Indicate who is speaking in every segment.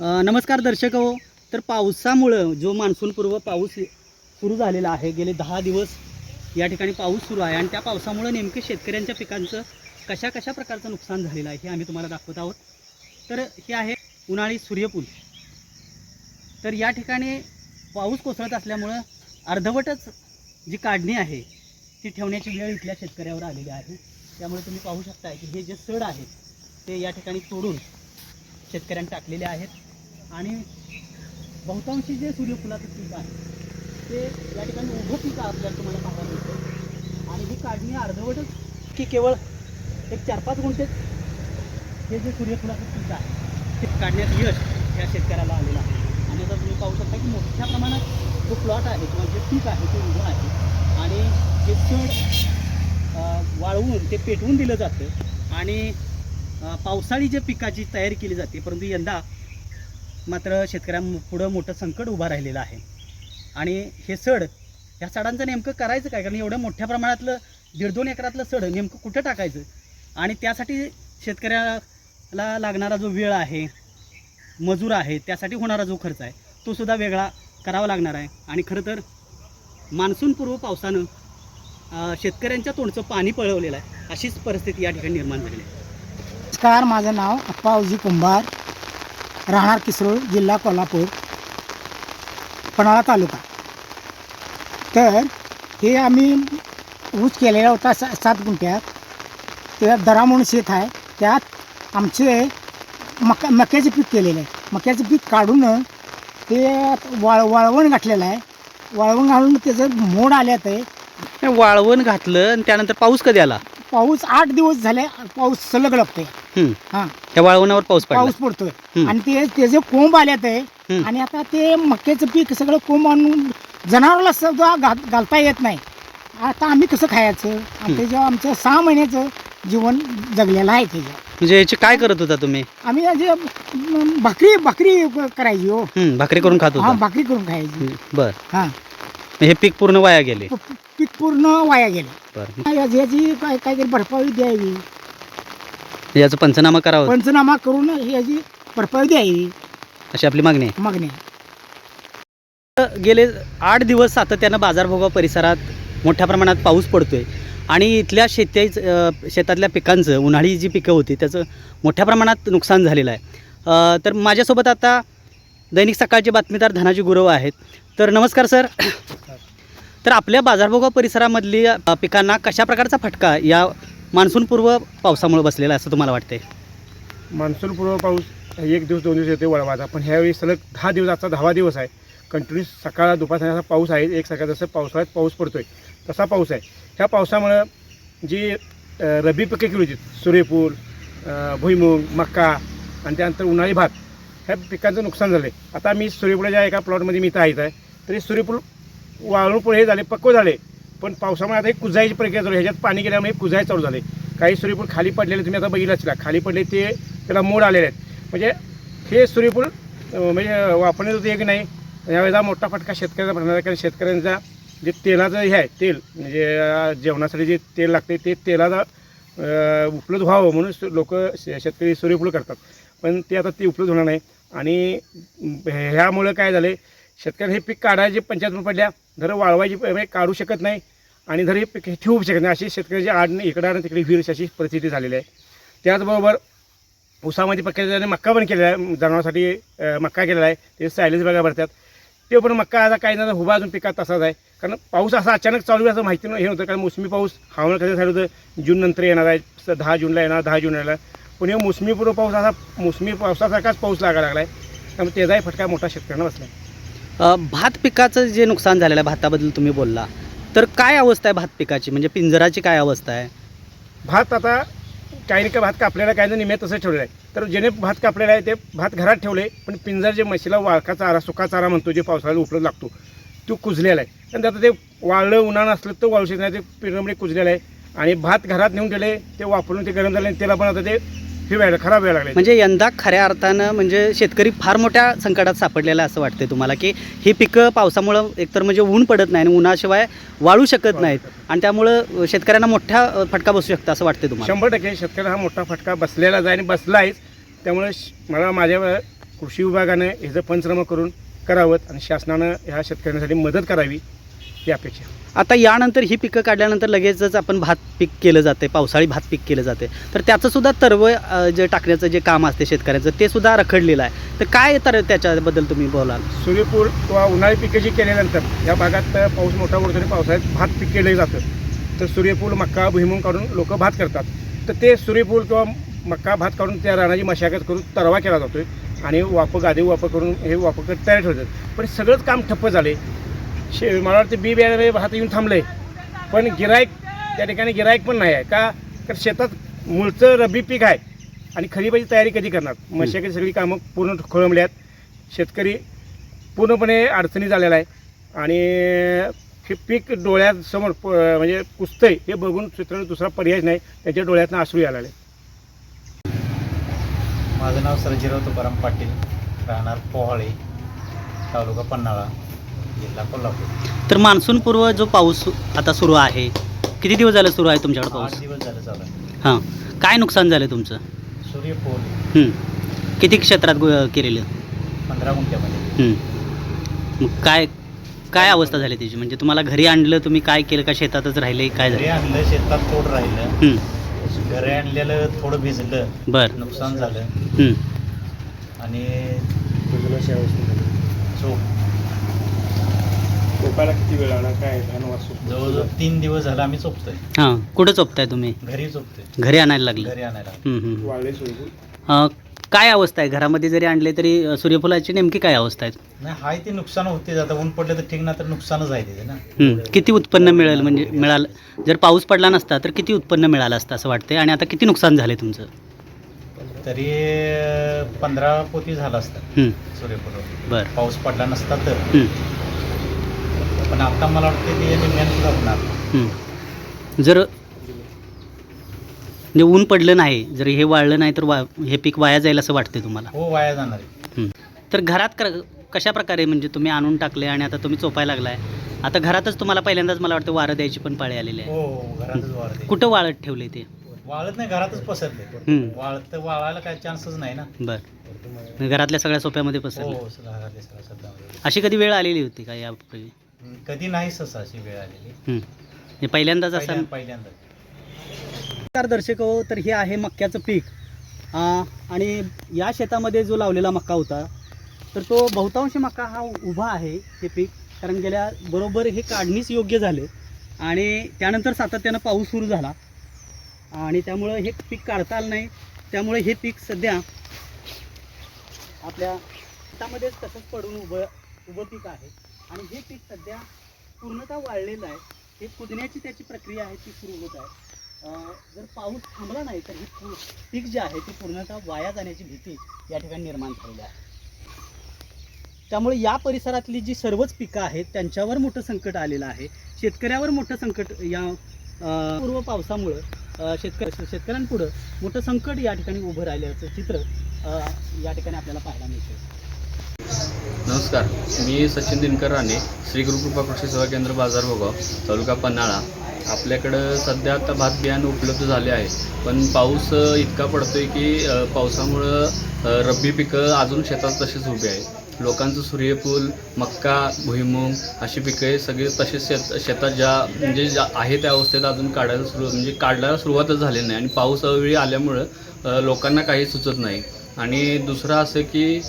Speaker 1: नमस्कार दर्शक हो. तर पावसामुळं जो मान्सूनपूर्व पाऊस सुरू झालेला आहे गेले दहा दिवस या ठिकाणी पाऊस सुरू आहे आणि त्या पावसामुळं नेमके शेतकऱ्यांच्या पिकांचं कशा कशा प्रकारचं नुकसान झालेलं आहे हे आम्ही तुम्हाला दाखवत आहोत. तर हे आहे उन्हाळी सूर्यपूल तर या ठिकाणी पाऊस कोसळत असल्यामुळं अर्धवटच जी काढणी आहे ती ठेवण्याची वेळ इथल्या शेतकऱ्यावर आलेली आहे. त्यामुळे तुम्ही पाहू शकता की हे जे सड आहेत ते या ठिकाणी तोडून शेतकऱ्यांनी टाकलेले आहेत. आणि बहुतांशी जे सूर्यफुलाचं पीक आहे ते या ठिकाणी उभं पीक आपल्याला तुम्हाला पाहायला मिळतं. आणि ही काढणी अर्धवटच की केवळ एक चार पाच गुंठेच हे जे सूर्यफुलाचं पीक आहे ते काढण्यात यश या शेतकऱ्याला आलेलं आहे. आणि आता तुम्ही पाहू शकता की मोठ्या प्रमाणात जो प्लॉट आहे किंवा जे पीक आहे ते उभं आहे. आणि हे चढ वाळवून ते पेटवून दिलं जातं. आणि पावसाळी जे पिकाची तयारी केली जाते परंतु यंदा मात्र शेतकऱ्यांपुढं मोठं संकट उभं राहिलेलं आहे. आणि हे सड ह्या सडांचं नेमकं करायचं काय? कारण एवढं मोठ्या प्रमाणातलं दीड दोन एकरातलं सड नेमकं कुठं टाकायचं? आणि त्यासाठी शेतकऱ्याला लागणारा जो वेळ आहे मजूर आहे त्यासाठी होणारा जो खर्च आहे तो सुद्धा वेगळा करावा लागणार आहे. आणि खरं तर मान्सूनपूर्व पावसानं शेतकऱ्यांच्या तोंडचं पाणी पळवलेलं आहे. अशीच परिस्थिती या ठिकाणी निर्माण झालेली आहे.
Speaker 2: नमस्कार माझं नाव अप्पावजी कुंभार. राहणार किसरोळ जिल्हा कोल्हापूर पन्हाळा तालुका. तर हे आम्ही ऊस केलेला होता सा सात गुंठ्यात. त्यात दरा म्हणून शेत आहे. त्यात आमचे मका मक्याचे पीक केलेलं आहे. मक्याचं पीक काढून ते वाळ वाळवण घातलेलं आहे. वाळवण घालून त्याचं मोड आल्यात आहे.
Speaker 1: वाळवण घातलं आणि त्यानंतर पाऊस कधी आला?
Speaker 2: पाऊस आठ दिवस झाले पाऊस सलग लागतोय. हां.
Speaker 1: त्या वाळवणावर पाऊस पडला.
Speaker 2: पाऊस पडतोय. आणि ते त्याचे कोंब आल्यात आहे. आणि आता ते मक्याचं पीक सगळं कोंब आणून जनावराला सुद्धा घाल घालता येत नाही. आता आम्ही कसं खायचं? आणि त्याच्यावर आमचं सहा महिन्याचं जीवन जगलेलं आहे त्याच्या
Speaker 1: म्हणजे याची काय करत होता तुम्ही?
Speaker 2: आम्ही जे भाकरी भाकरी करायची हो.
Speaker 1: भाकरी करून खात
Speaker 2: हा
Speaker 1: होता
Speaker 2: भाकरी करून खायची.
Speaker 1: बर.
Speaker 2: हा.
Speaker 1: हे पीक पूर्ण वाया गेले.
Speaker 2: प- पीक पूर्ण वाया गेलं.
Speaker 1: बर.
Speaker 2: याची काय काहीतरी भरपाई द्यावी.
Speaker 1: याचं पंचनामा करावं.
Speaker 2: पंचनामा करून याची भरपाई द्यावी.
Speaker 1: अशी आपली मागणी
Speaker 2: मागणी
Speaker 1: आहे. गेले आठ दिवस सातत्यानं बाजारभोगा परिसरात मोठ्या प्रमाणात पाऊस पडतोय. आणि इथल्या शेती शेतातल्या पिकांचं उन्हाळी जी पिकं होती त्याचं मोठ्या प्रमाणात नुकसान झालेलं आहे. अ, तर माझ्यासोबत आता दैनिक सकाळचे बातमीदार धनाजी गुरव आहेत. तर नमस्कार सर. तर आपल्या बाजारभोगा परिसरामधली पिकांना कशा प्रकारचा फटका या मान्सूनपूर्व पावसामुळे बसलेला असं तुम्हाला वाटते
Speaker 3: मान्सूनपूर्व पाऊस एक दिवस दोन दिवस येते वळवाचा. पण ह्यावेळी सलग दहा दिवसाचा दहावा दिवस आहे. कंटिन्यू सकाळ दुपार पाऊस आहे एक सकाळ जसं पावसाळ्यात पाऊस पडतोय तसा पाऊस आहे. ह्या पावसामुळं जी रब्बी पिके केली होती सूर्यफूल भुईमूग मक्का आणि त्यानंतर उन्हाळी भात ह्या पिकांचं नुकसान झालं आहे आता मी सूर्यफुलाच्या एका प्लॉटमध्ये मी इथं आहे तरी सूर्यफूल वाळून हे झाले पक्व झाले. पण पावसामुळे आता एक कुजायची प्रक्रिया चालू ह्याच्यात पाणी गेल्यामुळे कुजाय चालू झाले काही सूर्यफूल खाली पडलेले तुम्ही आता बघितलं असला खाली पडले ते त्याला मोड आलेले आहेत. म्हणजे हे सूर्यफूल म्हणजे वापरण्यात होते एक नाही. यावेळेला मोठा फटका शेतकऱ्याचा भरणार आहे. कारण शेतकऱ्यांचा जे तेलाचं हे आहे तेल म्हणजे जेवणासाठी जे तेल लागते ते तेलाचा उपलब्ध व्हावं म्हणून लोक शेतकरी सूर्यफूल करतात. पण ते आता ते उपलब्ध होणार नाही. आणि ह्यामुळं काय झालं शेतकऱ्यांना हे पीक काढायचे पंचायत पडल्या धर वाळवायची म्हणजे काढू शकत नाही आणि धर हे पीक हे ठेवू शकत नाही. अशी शेतकऱ्याची आड इकडं आणि तिकडे विहीर अशी परिस्थिती झालेली आहे. त्याचबरोबर उसामध्ये पक्क्याने मक्का पण केलेला आहे. जनावरांसाठी मक्का केलेला आहे. ते सायलेज बघा भरतात. ते पण मक्का आता काही ना उभा अजून पिकात तसाच आहे. कारण पाऊस असा अचानक चालू आहे असं माहिती नाही हे होतं कारण मोसमी पाऊस हवामान कसं झालं होतं. जून नंतर येणार आहे. दहा जूनला येणार दहा जूनला येणार. पण हे मोसमीपूर्व पाऊस असा मोसमी पावसासारखाच पाऊस लागायला लागला आहे त्यामुळे त्याचाही फटका मोठा शेतकऱ्यांना बसला आहे
Speaker 1: भात पिकाचं जे नुकसान झालेलं आहे भाताबद्दल तुम्ही बोलला. तर काय अवस्था आहे भात पिकाची? म्हणजे पिंजराची काय अवस्था आहे?
Speaker 3: भात आता काही का भात कापलेला काही नाही निम्यात तसं ठेवलेलं आहे. तर ज्याने भात कापलेला आहे ते भात घरात ठेवले पण पिंजर जे म्हशीला वाळका चारा सुका चारा म्हणतो जे पावसाळ्यात उपलब्ध लागतो तो कुजलेला आहे. आणि आता ते वाळलं उन्हाळं असलं तर वाळू शकत नाही ते पिंजरामध्ये कुजलेलं आहे. आणि भात घरात नेऊन ठेवले ते वापरून ते गरम झाले आणि त्याला पण आता ते हे व्हायला खराब व्हायला लागले.
Speaker 1: म्हणजे यंदा खऱ्या अर्थानं म्हणजे शेतकरी फार मोठ्या संकटात सापडलेला असं वाटतंय तुम्हाला की ही पिकं पावसामुळं एकतर म्हणजे ऊन पडत नाही आणि उन्हाशिवाय वाळू शकत नाहीत. आणि त्यामुळं शेतकऱ्यांना मोठा फटका बसू शकतो असं वाटतंय तुम्हाला.
Speaker 3: शंभर टक्के शेतकऱ्याला हा मोठा फटका बसलेलाच आहे आणि बसला आहेच त्यामुळे मला माझ्या कृषी विभागानं ह्याचं पंचनामा करून करावं आणि शासनानं ह्या शेतकऱ्यांसाठी मदत करावी ही अपेक्षा
Speaker 1: आता यानंतर ही पिकं काढल्यानंतर लगेचच आपण भात पीक केलं जाते पावसाळी भात पीक केलं जाते. तर त्याचंसुद्धा तरव जे टाकण्याचं जे काम असते शेतकऱ्याचं ते सुद्धा रखडलेलं आहे. तर काय तर त्याच्याबद्दल तुम्ही बोलाल?
Speaker 3: सूर्यफूल किंवा उन्हाळी पिकं जी केल्यानंतर या भागात पाऊस मोठा पडतो आणि पावसाळ्यात भात पीक केलं जातं. तर सूर्यफूल मक्का भुईमुंग काढून लोक भात करतात. तर ते सूर्यफूल किंवा मक्का भात काढून त्या रानाची मशागत करून तरवा केला जातोय आणि वापर गादी वापर करून हे वापर तयार ठेवतात. पण सगळंच काम ठप्प झाले. शे मला वाटतं बी बियाणे भात येऊन थांबले. पण गिराईक त्या ठिकाणी गिराईक पण नाही आहे. का? तर शेतात मूळचं रब्बी पीक आहे आणि खरीपाची तयारी कधी करणार? मशागत सगळी कामं पूर्ण खोळंबली आहेत शेतकरी पूर्णपणे अडचणी झालेला आहे. आणि हे पीक डोळ्यासमोर प- म्हणजे कुसतंय हे बघून चित्र दुसरा पर्याय नाही. त्यांच्या डोळ्यातनं आसरू यायला लागले.
Speaker 4: माझं नाव सर्जीराव तुकाराम पाटील. राहणार पोहाळे तालुका पन्हाळा. जिल्हा कोल्हापूर.
Speaker 1: तर मान्सून पूर्व जो पाऊस आता सुरू आहे किती दिवस झाले सुरू आहे तुमच्याकडे
Speaker 4: आठ
Speaker 1: पाऊस?
Speaker 4: दिवस झालं चालू आहे.
Speaker 1: हां. काय नुकसान झालं तुमचं?
Speaker 4: सूर्यफूल.
Speaker 1: हं. किती क्षेत्रात गो- केलेलं?
Speaker 4: पंधरा गुंठ्यामध्ये.
Speaker 1: हं. मग काय काय अवस्था झाली त्याची? म्हणजे तुम्हाला घरी आणलं तुम्ही काय केलं? का शेतातच राहिले? काय
Speaker 4: घरी
Speaker 1: झालं
Speaker 4: आणलं शेतात थोडं राहिलं.
Speaker 1: हं.
Speaker 4: घरी आणलेलं थोडं भिजलं.
Speaker 1: बरं.
Speaker 4: नुकसान झालं.
Speaker 1: हं.
Speaker 4: आणि चोप.
Speaker 3: टोकायला किती वेळ लागला काय वाचू
Speaker 4: जवळजवळ तीन दिवस झालं आम्ही चोपतोय
Speaker 1: हां कुठं चोपताय तुम्ही?
Speaker 4: घरी चोपतोय
Speaker 1: घरी आणायला लागलं.
Speaker 4: घरी आणायला
Speaker 1: हं, हं. अं, काय अवस्था आहे? घरामध्ये जरी आणले तरी अं, सूर्यफुलाची नेमकी काय अवस्था आहे
Speaker 4: नाही हाय ते नुकसान होते आता ऊन पडलं तर ठीक ना तर नुकसानच आहे तिथे ना.
Speaker 1: हं. किती उत्पन्न मिळेल म्हणजे मिळालं? जर पाऊस पडला नसता तर किती उत्पन्न मिळालं असतं असं वाटतंय? आणि आता किती नुकसान झाले तुमचं?
Speaker 4: तरी अं, पंधरा पोती झालं असतं.
Speaker 1: हं.
Speaker 4: सूर्यफूल.
Speaker 1: बरं.
Speaker 4: पाऊस पडला नसता तर.
Speaker 1: हं.
Speaker 4: पण आता मला वाटतं ते निम्म्यानं सुद्धा होणार.
Speaker 1: हं. जर म्हणजे ऊन पडलं नाही जर हे वाळलं नाही तर वा हे पीक वाया जाईल असं वाटते तुम्हाला?
Speaker 4: हो वाया जाणार आहे.
Speaker 1: हं. तर घरात क कशा प्रकारे म्हणजे तुम्ही आणून टाकले आणि आता तुम्ही चोपायला लागलाय? आता घरातच तुम्हाला पहिल्यांदाच मला वाटतं वारं द्यायची पण पाळी आलेली आहे.
Speaker 4: हो हो घरातच वाळते
Speaker 1: कुठं वाळत ठेवले ते?
Speaker 4: वाळत नाही घरातच पसरले
Speaker 1: हं.
Speaker 4: वाळत वाळायला काय चान्सच नाही ना.
Speaker 1: बरं. घरातल्या सगळ्या सोप्यामध्ये
Speaker 4: हो
Speaker 1: पसरले
Speaker 4: हो सगळं घरातले सगळं सध्यामध्ये
Speaker 1: अशी कधी वेळ आलेली होती का यापूर्वी?
Speaker 4: कधी नाही सहसा अशी वेळ आलेली.
Speaker 1: हं. हे पहिल्यांदाच असं
Speaker 4: पहिल्यांदा पहिल्यांदा
Speaker 1: नमस्कार दर्शक हो तर हे आहे मक्याचं पीक. आ, आणि या शेतामध्ये जो लावलेला मक्का होता तर तो बहुतांश मक्का हा उभा आहे हे पीक कारण गेल्या बरोबर हे काढणीच योग्य झाले. आणि त्यानंतर सातत्यानं पाऊस सुरू झाला. आणि त्यामुळं हे पीक काढता आलं नाही. त्यामुळे हे पीक सध्या आपल्या शेतामध्येच तसंच पडून उभं उभं पीक आहे. आणि हे पीक सध्या पूर्णतः वाळलेलं आहे. हे कुदण्याची त्याची प्रक्रिया आहे ती सुरू होत आहे. अं, जर पाऊस थांबला नाही तर हे पीक जे आहे ती पूर्णतः वाया जाण्याची भीती या ठिकाणी निर्माण झालेली आहे. त्यामुळे या परिसरातली जी सर्वच पिकं आहेत त्यांच्यावर मोठं संकट आलेलं आहे. शेतकऱ्यावर मोठं संकट या पूर्व पावसामुळं शेतकऱ्या शेतकरी शेतकऱ्यांपुढं मोठं संकट या ठिकाणी उभं राहिल्याचं चित्र अं, या ठिकाणी आपल्याला पाहायला मिळतं
Speaker 5: नमस्कार मी सचिन दिनकर राणे श्री गुरुकृपा कृषी सेवा केंद्र बाजार भोगाव तालुका पन्हाळा. आपल्याकडं सध्या आता भात बियाणं उपलब्ध झाले आहे पण पाऊस इतका पडतो आहे की पावसामुळं रब्बी पिकं अजून शेतात तशीच उभी आहे लोकांचं सूर्यफूल मक्का भुईमूग अशी पिकं सगळे तसेच शेत शेतात ज्या म्हणजे ज्या आहे त्या अवस्थेत अजून काढायला सुरू म्हणजे काढायला सुरुवातच झाली नाही आणि पाऊस अवेळी आल्यामुळं लोकांना काही सुचत नाही. आणि दुसरं असं की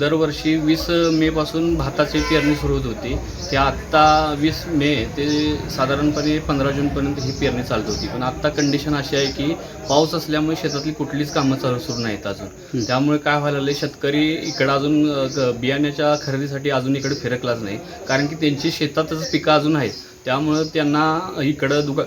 Speaker 5: दरवर्षी वीस मेपासून भाताची पेरणी सुरू होत होती. ते आत्ता वीस मे ते साधारणपणे पंधरा जूनपर्यंत ही पेरणी चालत होती. पण आत्ता कंडिशन अशी आहे की पाऊस असल्यामुळे शेतातली कुठलीच कामं चालू सुरू नाहीत अजून. त्यामुळे काय व्हायला लागलं शेतकरी इकडं अजून बियाण्याच्या खरेदीसाठी अजून इकडे फिरकलाच नाही. कारण की त्यांची शेतातच पिकं अजून आहेत. त्यामुळं त्यांना इकडं दुका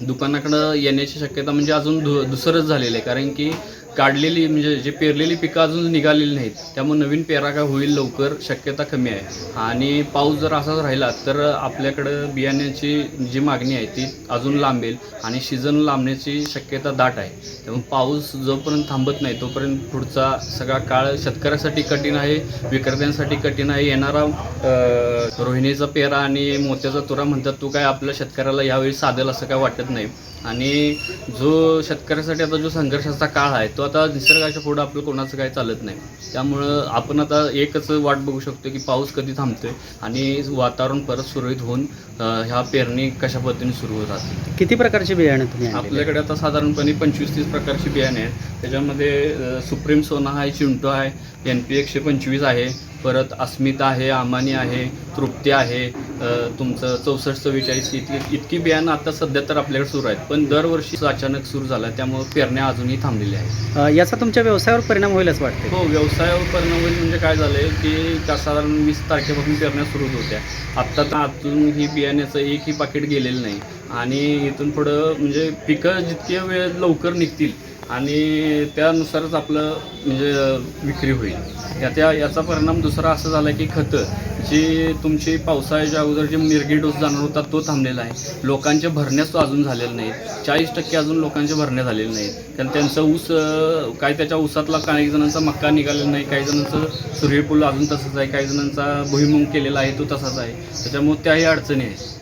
Speaker 5: दुकानाकडं येण्याची शक्यता म्हणजे अजून दु दुसरंच झालेलं आहे. कारण की काढलेली म्हणजे जे पेरलेली पिकं अजून निघालेली नाहीत त्यामुळे नवीन पेरा काय होईल लवकर शक्यता कमी आहे. आणि पाऊस जर असाच राहिला तर आपल्याकडं बियाण्याची जी मागणी आहे ती अजून लांबेल आणि सीझन लांबण्याची शक्यता दाट आहे. त्यामुळे पाऊस जोपर्यंत थांबत नाही तोपर्यंत पुढचा सगळा काळ शेतकऱ्यासाठी कठीण आहे विक्रेत्यांसाठी कठीण आहे. येणारा रोहिणीचा पेरा आणि मोत्याचा तुरा म्हणतात तो काय आपल्या शेतकऱ्याला यावेळी साधेल असं काय वाटत नाही. आणि जो शेतकऱ्यासाठी आता जो संघर्षाचा काळ आहे तो आता निसर्गाच्या पुढं आपलं कोणाचं काही चालत नाही. त्यामुळं आपण आता एकच वाट बघू शकतो की पाऊस कधी थांबतोय आणि वातावरण परत सुरळीत होऊन ह्या पेरणी कशा पद्धतीने सुरू होतात
Speaker 1: किती प्रकारचे बियाणं तुम्ही?
Speaker 5: आपल्याकडे आता साधारणपणे पंचवीस तीस प्रकारची बियाणे आहेत. त्याच्यामध्ये सुप्रीम सोना आहे चिंटो आहे एन पी एकशे पंचवीस आहे परत अस्मिता आहे आमानी आहे तृप्ती आहे तुमचं चौसष्ट चव्वेचाळीस इतकी इतकी बियाणं आता सध्या तर आपल्याकडे सुरू आहेत. पण दरवर्षी अचानक सुरू झाला त्यामुळे पेरण्या अजूनही थांबलेल्या आहेत.
Speaker 1: याचा तुमच्या व्यवसायावर परिणाम होईल असं वाटते
Speaker 5: हो व्यवसायावर परिणाम होईल म्हणजे काय झालंय की साधारण वीस तारखेपासून पेरण्या सुरू होत होत्या. आत्ता तर आतून ही बियाण्याचं एकही पाकिट गेलेलं नाही. आणि इथून पुढं म्हणजे पिकं जितके वेळ लवकर निघतील आणि त्यानुसारच आपलं म्हणजे विक्री होईल. या त्या याचा परिणाम दुसरा असा झाला की खतं जी तुमची पावसाळ्याच्या अगोदर जे मिरगी डोस जाणार होता तो थांबलेला आहे. लोकांच्या भरण्यास तो अजून झालेला नाही. चाळीस टक्के अजून लोकांच्या भरण्या झालेले नाहीत. कारण त्यांचं ऊस काय त्याच्या ऊसातला काही जणांचा मक्का निघालेला नाही काही जणांचं सूर्यफूल अजून तसंच आहे काही जणांचा भुईमुंग केलेला आहे तो तसाच आहे. त्याच्यामुळे त्याही अडचणी आहेत.